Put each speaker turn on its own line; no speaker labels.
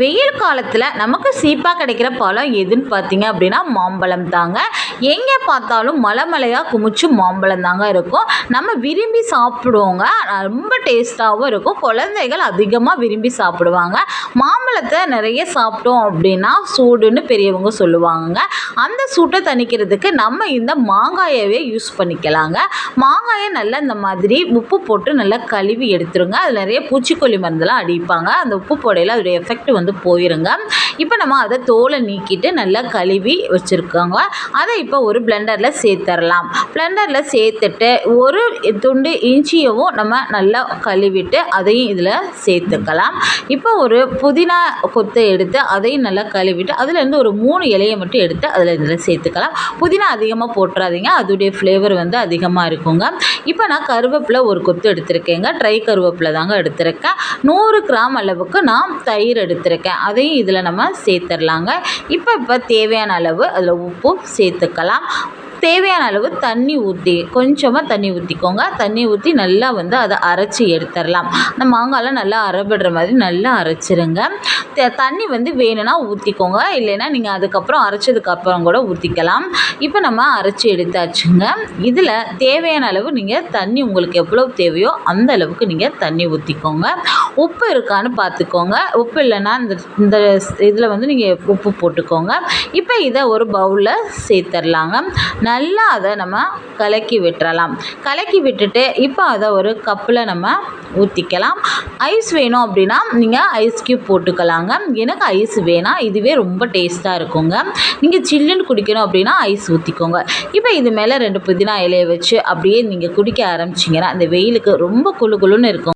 வெயில் காலத்தில் நமக்கு சீப்பாக கிடைக்கிற பழம் எதுன்னு பார்த்தீங்க அப்படின்னா மாம்பழம் தாங்க. எங்கே பார்த்தாலும் மலை மலையாக குமிச்சு மாம்பழம் தாங்க இருக்கும். நம்ம விரும்பி சாப்பிடுவோங்க. ரொம்ப டேஸ்ட்டாகவும் இருக்கும். குழந்தைகள் அதிகமாக விரும்பி சாப்பிடுவாங்க. மாம்பழத்தை நிறைய சாப்பிட்டோம் அப்படின்னா சூடுன்னு பெரியவங்க சொல்லுவாங்க அந்த சூட்டை தணிக்கிறதுக்கு நம்ம இந்த மாங்காயவே யூஸ் பண்ணிக்கலாங்க. மாங்காயை நல்லா இந்த மாதிரி உப்பு போட்டு நல்லா கழுவி எடுத்துருங்க. அதில் நிறைய பூச்சிக்கொல்லி மருந்தெல்லாம் அடிப்பாங்க. அந்த உப்பு போடையில் அதோடைய எஃபெக்ட் வந்து போயிருங்க. இப்போ நம்ம அதை தோலை நீக்கிட்டு நல்லா கழுவி வச்சுருக்கோங்க. அதை இப்போ ஒரு பிளெண்டரில் சேர்த்துடலாம் பிளெண்டரில் சேர்த்துட்டு ஒரு துண்டு இஞ்சியவும் நம்ம நல்லா கழுவிட்டு அதையும் இதில் சேர்த்துக்கலாம். இப்போ ஒரு புதினா கொத்தை எடுத்து அதையும் நல்லா கழுவிட்டு அதுலேருந்து ஒரு மூணு இலையை மட்டும் எடுத்து அதில் இதில் சேர்த்துக்கலாம். புதினா அதிகமாக போட்டுறாதீங்க. அதோடைய ஃப்ளேவர் வந்து அதிகமாக இருக்குங்க. இப்போ நான் கருவேப்பிலை ஒரு கொத்து எடுத்திருக்கேங்க. ட்ரை கருவேப்பிலை தாங்க எடுத்திருக்கேன். நூறு கிராம் அளவுக்கு நான் தயிர் எடுத்திருக்கேன். அதையும் இதில் நம்ம சேர்த்துடலாங்க. இப்போ இப்போ தேவையான அளவு அதில் உப்பு சேர்த்துக்கலாம். தேவையான அளவு தண்ணி ஊற்றி கொஞ்சமாக தண்ணி ஊற்றிக்கோங்க தண்ணி ஊற்றி நல்லா வந்து அதை அரைச்சி எடுத்துடலாம் அந்த மாங்காய்லாம் நல்லா அரைபடுற மாதிரி நல்லா அரைச்சிருங்க. த தண்ணி வந்து வேணும்னா ஊற்றிக்கோங்க இல்லைன்னா நீங்கள் அதுக்கப்புறம் அரைச்சதுக்கப்புறம் கூட ஊற்றிக்கலாம் இப்போ நம்ம அரைச்சி எடுத்தாச்சுங்க. இதில் தேவையான அளவு நீங்கள் தண்ணி உங்களுக்கு எவ்வளோ தேவையோ அந்த அளவுக்கு நீங்கள் தண்ணி ஊற்றிக்கோங்க உப்பு இருக்கான்னு பார்த்துக்கோங்க உப்பு இல்லைன்னா இந்த இந்த இதில் வந்து நீங்கள் உப்பு போட்டுக்கோங்க. இப்போ இதை ஒரு பவுலில் சேர்த்துர்லாங்க. நல்லா அதை நம்ம கலக்கி விட்டுறலாம். கலக்கி விட்டுட்டு இப்போ அதை ஒரு கப்பில் நம்ம ஊற்றிக்கலாம் ஐஸ் வேணும் அப்படின்னா நீங்கள் ஐஸ் க்யூப் போட்டுக்கலாங்க. எனக்கு ஐஸ் வேணாம் இதுவே ரொம்ப டேஸ்ட்டாக இருக்குங்க. நீங்கள் சில்லுன்னு குடிக்கணும் அப்படின்னா ஐஸ் ஊற்றிக்கோங்க இப்போ இது மேலே ரெண்டு புதினா இலையை வச்சு அப்படியே நீங்கள் குடிக்க ஆரம்பிச்சிங்கன்னா அந்த வெயிலுக்கு ரொம்ப குளு குளுன்னு இருக்கும்.